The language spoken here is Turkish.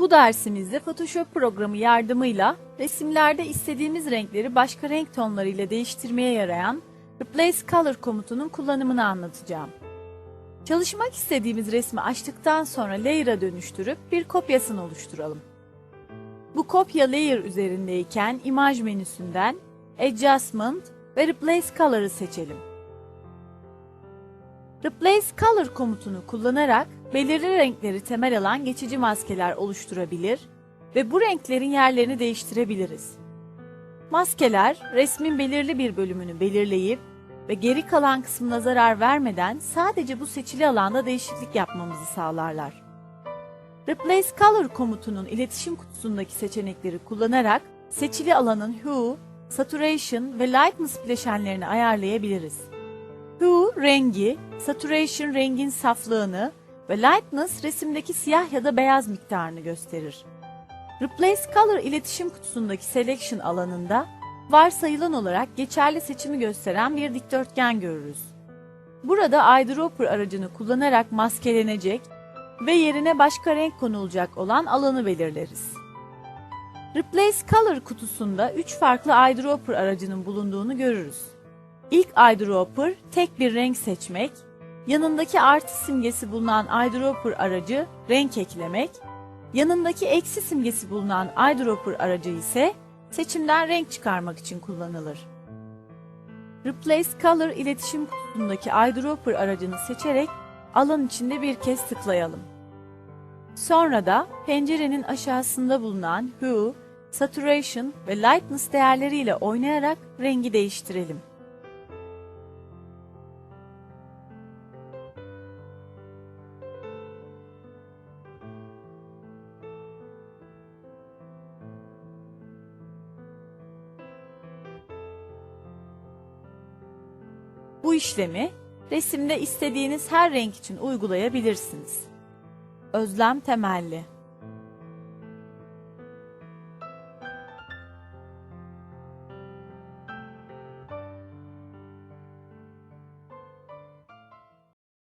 Bu dersimizde Photoshop programı yardımıyla resimlerde istediğimiz renkleri başka renk tonlarıyla değiştirmeye yarayan Replace Color komutunun kullanımını anlatacağım. Çalışmak istediğimiz resmi açtıktan sonra Layer'a dönüştürüp bir kopyasını oluşturalım. Bu kopya Layer üzerindeyken Image menüsünden Adjustment ve Replace Color'ı seçelim. Replace Color komutunu kullanarak belirli renkleri temel alan geçici maskeler oluşturabilir ve bu renklerin yerlerini değiştirebiliriz. Maskeler resmin belirli bir bölümünü belirleyip ve geri kalan kısmına zarar vermeden sadece bu seçili alanda değişiklik yapmamızı sağlarlar. Replace Color komutunun iletişim kutusundaki seçenekleri kullanarak seçili alanın hue, saturation ve lightness bileşenlerini ayarlayabiliriz. Hue rengi, saturation rengin saflığını ve lightness resimdeki siyah ya da beyaz miktarını gösterir. Replace Color iletişim kutusundaki selection alanında varsayılan olarak geçerli seçimi gösteren bir dikdörtgen görürüz. Burada eyedropper aracını kullanarak maskelenecek ve yerine başka renk konulacak olan alanı belirleriz. Replace Color kutusunda 3 farklı eyedropper aracının bulunduğunu görürüz. İlk eyedropper tek bir renk seçmek, yanındaki artı simgesi bulunan eyedropper aracı renk eklemek, yanındaki eksi simgesi bulunan eyedropper aracı ise seçimden renk çıkarmak için kullanılır. Replace Color iletişim kutusundaki eyedropper aracını seçerek alan içinde bir kez tıklayalım. Sonra da pencerenin aşağısında bulunan Hue, Saturation ve Lightness değerleriyle oynayarak rengi değiştirelim. Bu işlemi resimde istediğiniz her renk için uygulayabilirsiniz. Özlem temelli